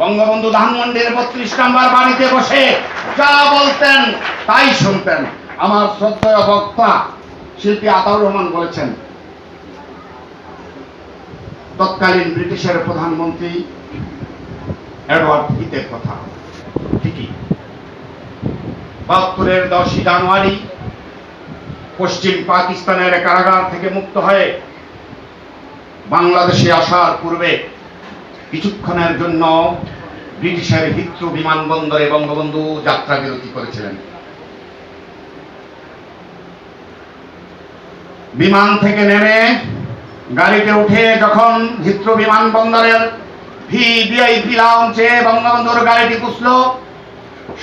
বঙ্গবন্ধু ধানমন্ডির বত্রিশ নম্বর বাড়িতে বসে যা বলতেন, তাই শুনতেন। আমার শ্রদ্ধেয় বক্তা শিল্পী আতাউর রহমান বলেছেন, তৎকালীন ব্রিটিশের প্রধানমন্ত্রী এডওয়ার্ড হিতের কথা। ঠিকই। বাহাত্তরের দশই জানুয়ারি পশ্চিম পাকিস্তানের কারাগার থেকে মুক্ত হয়ে বাংলাদেশে আসার পূর্বে কিছুক্ষণের জন্য ব্রিটিশের হিত্রু বিমানবন্দরে বঙ্গবন্ধু যাত্রা বিরতি করেছিলেন। বিমান থেকে নেমে গাড়িতে উঠে যখন হিত্রু বিমানবন্দরের ভি ভিআইপি লাউঞ্চে বঙ্গবন্ধুর গাড়িটি পুষল,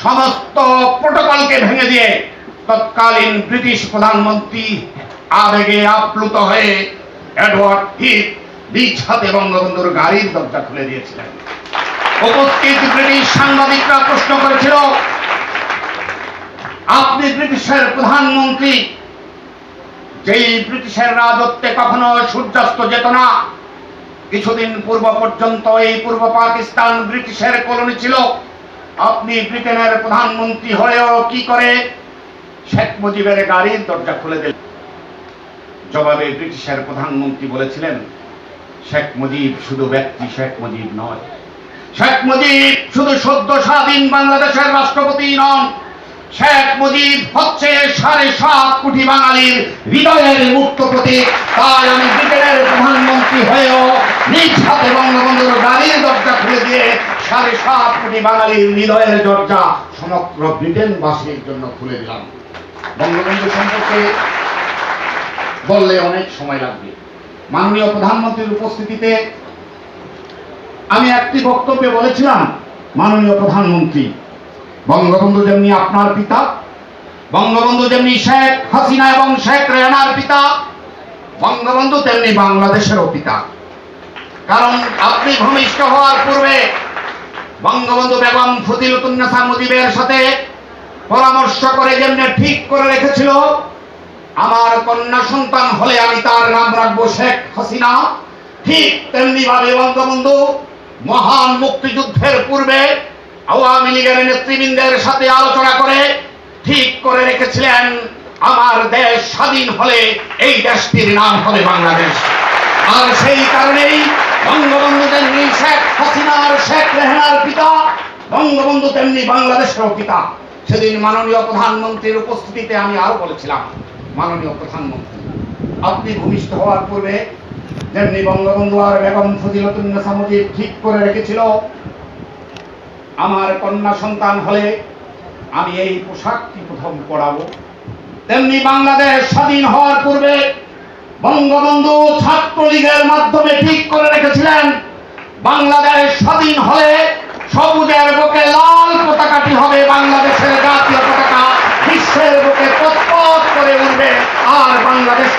সমস্ত প্রোটোকলকে ভেঙে দিয়ে তৎকালীন ব্রিটিশ প্রধানমন্ত্রী আবেগে আপ্লুত হয়ে এডওয়ার্ড হিথ হাতে বঙ্গবন্ধুর গাড়ির দরজা খুলে দিয়েছিলেন। উপস্থিত ব্রিটিশ সাংবাদিকরা প্রশ্ন করেছিল, আপনি ব্রিটিশের প্রধানমন্ত্রী, যেই ব্রিটিশের রাজত্বে কখনো সূর্যাস্ত যেত না, কিছুদিন পূর্ব পর্যন্ত এই পূর্ব পাকিস্তান ব্রিটিশের কলোনি ছিল। আপনি ব্রিটেনের প্রধানমন্ত্রী হয়েও কি করে শেখ মুজিবের গাড়ির দরজা খুলে দিলেন? জবাবে ব্রিটিশের প্রধানমন্ত্রী বলেছিলেন শেখ মুজিব শুধু ব্যক্তি, শেখ মুজিব নয়। শেখ মুজিব শুধু সদ্য স্বাধীন বাংলাদেশের রাষ্ট্রপতি নন। শেখ মুজিব হচ্ছে সাড়ে সাত কোটি বাঙালির হৃদয়ের মুক্ত প্রতীক। তাই আমি ব্রিটেনের প্রধানমন্ত্রী হয়েও নিজ হাতে বঙ্গবন্ধুর গাড়ির দরজা খুলে দিয়ে সাড়ে সাত কোটি বাঙালির হৃদয়ের দরজা সমগ্র ব্রিটেনবাসীর জন্য খুলে দিলাম। বঙ্গবন্ধু সম্পর্কে বললে অনেক সময় লাগবে। মাননীয় প্রধানমন্ত্রীর উপস্থিতিতে আমি একটি বক্তব্যে বলেছিলাম, মাননীয় প্রধানমন্ত্রী, বঙ্গবন্ধু যেমনি আপনার পিতা, বঙ্গবন্ধু যেমনি শেখ হাসিনা এবং শেখ রেহানার পিতা, বঙ্গবন্ধু তেমনি বাংলাদেশেরও পিতা। কারণ আপনি ভূমিষ্ঠ হওয়ার পূর্বে বঙ্গবন্ধু বেগম ফজিলতুন্নেসা মুজিবের সাথে পরামর্শ করে যেমনি ঠিক করে রেখেছিল আমার কন্যা সন্তান হলে আমি তার নাম রাখব শেখ হাসিনা। ঠিক তেমনি ভাবে বঙ্গবন্ধু মহান মুক্তিযুদ্ধের পূর্বে আওয়ামী লীগের নেতৃবৃন্দের সাথে আলোচনা করে ঠিক করে রেখেছিলেন, আমার দেশ স্বাধীন হলে এই দেশটির নাম হবে বাংলাদেশ। আর সেই কারণেই বঙ্গবন্ধু তেমনি শেখ হাসিনার, শেখ রেহানার পিতা বঙ্গবন্ধু তেমনি বাংলাদেশেরও পিতা। সেদিন মাননীয় প্রধানমন্ত্রীর উপস্থিতিতে আমি আরও বলেছিলাম মাননীয় প্রধানমন্ত্রী। আপনি ভূমিষ্ঠ হওয়ার পূর্বে যেমনি বঙ্গবন্ধু আর বেগম ফজিলতুন্নেসা ঠিক করে রেখেছিল, আমার কন্যা সন্তান হলে আমি এই পোশাকটি প্রথম পড়াবো তেমনি বাংলাদেশ স্বাধীন হওয়ার পূর্বে বঙ্গবন্ধু ছাত্রলীগের মাধ্যমে ঠিক করে রেখেছিলেন, বাংলাদেশ স্বাধীন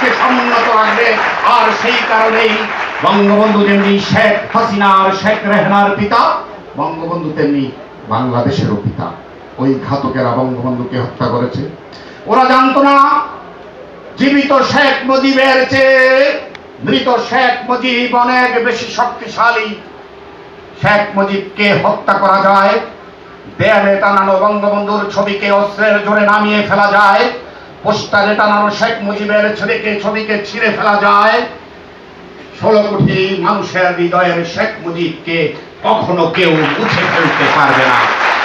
বাংলাদেশকে সমুন্নত রাখবে, আর সেই কারণেই বঙ্গবন্ধু যেমনি শেখ হাসিনা আর শেখ রেহনার পিতা, বঙ্গবন্ধু তেমনি বাংলাদেশেরও পিতা। ওই ঘাতকেরা বঙ্গবন্ধুকে হত্যা করেছে। ওরা জানতো না, জীবিত শেখ মুজিবের চেয়ে মৃত শেখ মুজিব অনেক বেশি শক্তিশালী। শেখ মুজিবকে হত্যা করা যায়, দেয়ালে টানানো বঙ্গবন্ধুর ছবিকে অস্ত্রের জোরে নামিয়ে ফেলা যায়। পোস্টারে টানানো শেখ মুজিবের ছবিকে ছবিকে ছিঁড়ে ফেলা যায়। ষোলো কোটি মানুষের হৃদয়ের শেখ মুজিবকে কখনো কেউ মুছে ফেলতে পারবে না।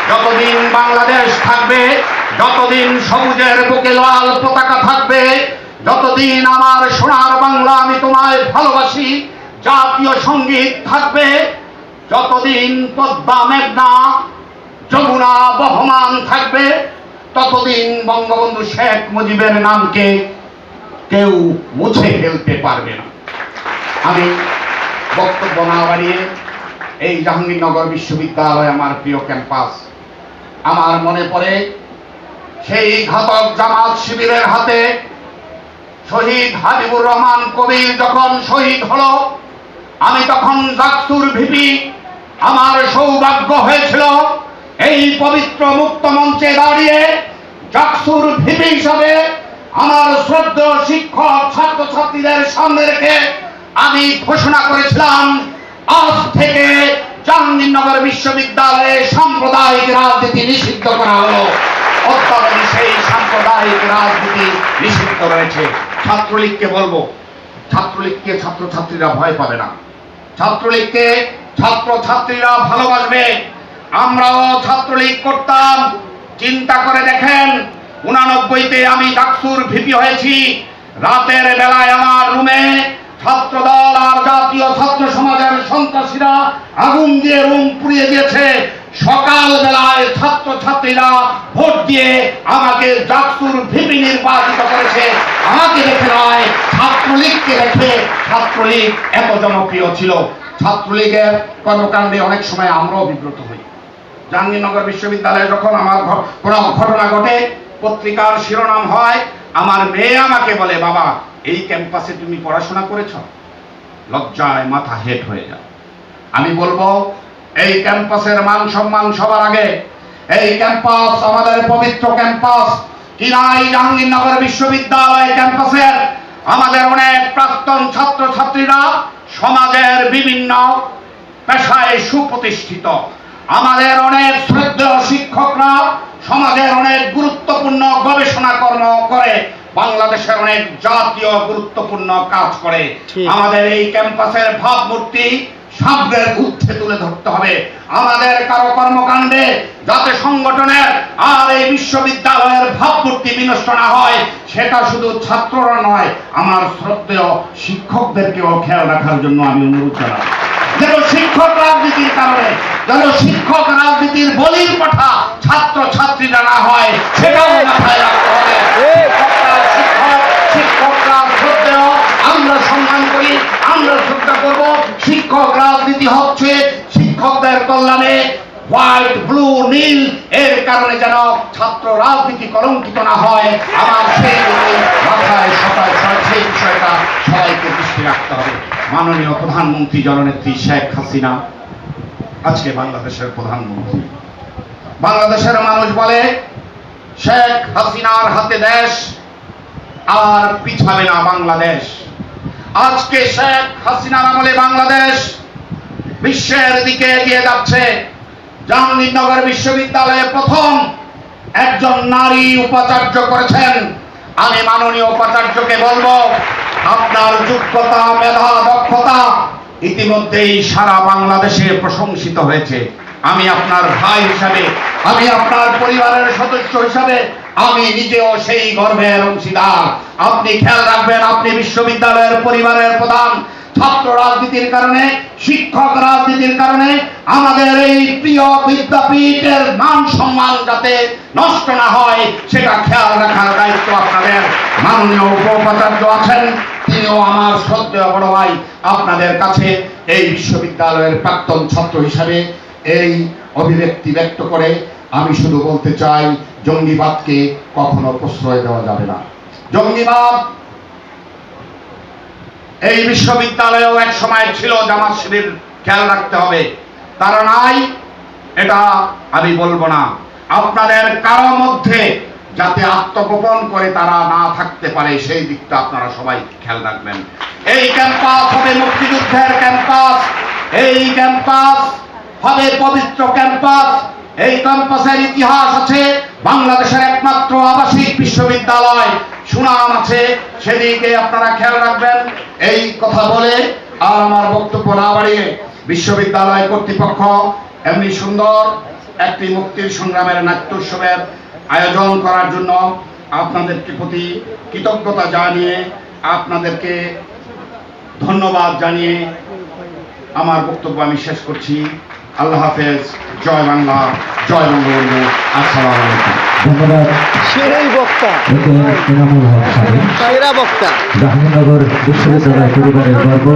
যতদিন বাংলাদেশ থাকবে, যতদিন সবুজের বুকে লাল পতাকা থাকবে, যতদিন আমার সোনার বাংলা আমি তোমায় ভালোবাসি, জাতীয় সংগীত থাকবে, যতদিন পদ্মা, মেঘনা, যমুনা বহমান থাকবে ততদিন বঙ্গবন্ধু শেখ মুজিবের নামকে কেউ মুছে ফেলতে পারবে না। আমি বক্তব্য না বাড়িয়ে এই জাহাঙ্গীরনগর বিশ্ববিদ্যালয় আমার প্রিয় ক্যাম্পাস, আমার মনে পড়ে সেই ঘাতক জামাত শিবিরের হাতে শহীদ হাবিবুর রহমান কবির যখন শহীদ হল, আমি তখন জাকসুর ভিপি, আমার সৌভাগ্য হয়েছিল এই পবিত্র মুক্ত মঞ্চে দাঁড়িয়ে জাকসুর ভিপি হিসাবে আমার শ্রদ্ধ শিক্ষক ছাত্রছাত্রীদের সামনে রেখে আমি ঘোষণা করেছিলাম, আজ থেকে জাহাঙ্গীরনগর বিশ্ববিদ্যালয়ে সাম্প্রদায়িক রাজনীতি নিষিদ্ধ করা হলো। অত্যাধুনিক সেই সাম্প্রদায়িক রাজনীতি নিষিদ্ধ রয়েছে। ছাত্রলীগকে বলব, ছাত্রলীগকে ছাত্রছাত্রীরা ভয় পাবে না। ছাত্রলীগকে ছাত্রছাত্রীরা ভালোবাসবে। আমরাও ছাত্রলীগ করতাম। চিন্তা করে দেখেন, উনানব্বইতে আমি ডাকসুর ভিপি হয়েছি। রাতের বেলায় আমার রুমে ছাত্রদল আর জাতীয় ছাত্র সমাজের সন্ত্রাসীরা আগুন দিয়ে রুম পুড়িয়ে দিয়েছে। সকাল বেলায় ছাত্র ছাত্রীরা ভোট দিয়ে আমাকে ডাকসুর ভিপি নির্বাচিত করেছে। আমাকে দেখে নয়, ছাত্রলীগকে দেখে ছাত্রলীগ এত জনপ্রিয় ছিল। ছাত্রলীগের কর্মকাণ্ডে অনেক সময় আমরাও বিব্রত হই। জাহাঙ্গীরনগর বিশ্ববিদ্যালয়ে যখন আমার কোনো ঘটনা ঘটে, পত্রিকার শিরোনাম হয়, আমার মেয়ে আমাকে বলে, বাবা, এই ক্যাম্পাসে তুমি পড়াশোনা করেছ? লজ্জায় মাথা হেট হয়ে যায় আমি বলব, এই ক্যাম্পাসের মান সম্মান সবার আগে। এই ক্যাম্পাস আমাদের পবিত্র ক্যাম্পাস। কিনাই জাহাঙ্গীরনগর বিশ্ববিদ্যালয় ক্যাম্পাসের আমাদের অনেক প্রাক্তন ছাত্র ছাত্রীরা সমাজের বিভিন্ন পেশায় সুপ্রতিষ্ঠিত। আমাদের অনেক শ্রদ্ধেয় শিক্ষকরা সমাজের অনেক গুরুত্বপূর্ণ গবেষণা কর্ম করে বাংলাদেশের অনেক জাতীয় গুরুত্বপূর্ণ কাজ করে। আমাদের এই ক্যাম্পাসের ভাবমূর্তি সামনের ঊর্ধ্বে তুলে ধরতে হবে। আমাদের কারও কর্মকাণ্ডে যাতে সংগঠনের আর এই বিশ্ববিদ্যালয়ের ভাবমূর্তি বিনষ্ট না হয়, সেটা শুধু ছাত্ররা নয়, আমার শ্রদ্ধেয় শিক্ষকদেরকেও খেয়াল রাখার জন্য আমি অনুরোধ জানাই যেন শিক্ষক রাজনীতির কারণে, যেন শিক্ষক রাজনীতির বলির পাঠা ছাত্র ছাত্রীরা না হয় সেটাও মাথায় রাখতে হবে শিক্ষকরা শিক্ষক শিক্ষকরা শ্রদ্ধেয় আমরা সম্মান করি আমরা শ্রদ্ধা করব শিক্ষক রাজনীতি হচ্ছে শিক্ষকদের কল্যাণে হোয়াইট ব্লু নীল এর কারণে যেন ছাত্র রাজনীতি কলঙ্কিত না হয়, আমার সেই মাথায় সবাই সেই বিষয়টা সবাইকে দৃষ্টি রাখতে হবে। মাননীয় প্রধানমন্ত্রী জননেত্রী শেখ হাসিনা, আজকে বাংলাদেশের প্রধানমন্ত্রী। বাংলাদেশের মানুষ বলে, শেখ হাসিনার হাতে দেশ, আর পিছাবে না বাংলাদেশ। আজকে শেখ হাসিনার আমলে বাংলাদেশ বিশ্বের দিকে এগিয়ে যাচ্ছে। জাহাঙ্গীরনগর বিশ্ববিদ্যালয়ে প্রথম একজন নারী উপাচার্য করেছেন। আমি মাননীয় উপাচার্যকে বলব, আপনার যোগ্যতা, মেধা, দক্ষতা ইতিমধ্যেই সারা বাংলাদেশে প্রশংসিত হয়েছে। আমি আপনার ভাই হিসাবে, আমি আপনার পরিবারের সদস্য হিসাবে, আমি নিজেও সেই গর্বের অংশীদার। আপনি খেয়াল রাখবেন, আপনি বিশ্ববিদ্যালয়ের পরিবারের প্রধান। ছাত্র রাজনীতির কারণে, শিক্ষক রাজনীতির কারণে, আমাদের এই প্রিয় বিদ্যাপীঠের মান সম্মান যাতে নষ্ট না হয়, সেটা খেয়াল রাখার দায়িত্ব আপনাদের। মাননীয় উপাচার্য আছেন, তিনিও আমার শ্রদ্ধেয় বড় ভাই। আপনাদের কাছে এই বিশ্ববিদ্যালয়ের প্রাক্তন ছাত্র হিসাবে এই অভিব্যক্তি ব্যক্ত করে আমি শুধু বলতে চাই, জঙ্গিবাদকে কখনো প্রশ্রয় দেওয়া যাবে না। জঙ্গিবাদ এই বিশ্ববিদ্যালয়েও এক সময় ছিল জামাত শিবির খেয়াল রাখতে হবে। তারা নাই এটা আমি বলব না। আপনাদের কারও মধ্যে যাতে আত্মগোপন করে তারা না থাকতে পারে, সেই দিকটা আপনারা সবাই খেয়াল রাখবেন। এই ক্যাম্পাস হবে মুক্তিযুদ্ধের ক্যাম্পাস। এই ক্যাম্পাস হবে পবিত্র ক্যাম্পাস। এই ক্যাম্পাসের ইতিহাস আছে বাংলাদেশের একমাত্র আবাসিক বিশ্ববিদ্যালয়। সুনাম আছে, সেদিকে আপনারা খেয়াল রাখবেন। এই কথা বলে আর আমার বক্তব্য না বাড়িয়ে বিশ্ববিদ্যালয় কর্তৃপক্ষ এমনি সুন্দর একটি মুক্তির সংগ্রামের নাট্য উৎসবের আয়োজন করার জন্য আপনাদেরকে প্রতি কৃতজ্ঞতা জানিয়ে, আপনাদেরকে ধন্যবাদ জানিয়ে আমার বক্তব্য আমি শেষ করছি। আল্লাহ হাফেজ জয় বাংলা জয় বঙ্গবন্ধু আসসালাম আলাইকুম। ধন্যবাদ। সেরাই বক্তা। হক সেরা বক্তা। জাহাঙ্গীরনগর বিশ্ববিদ্যালয় পরিবারের গর্ব।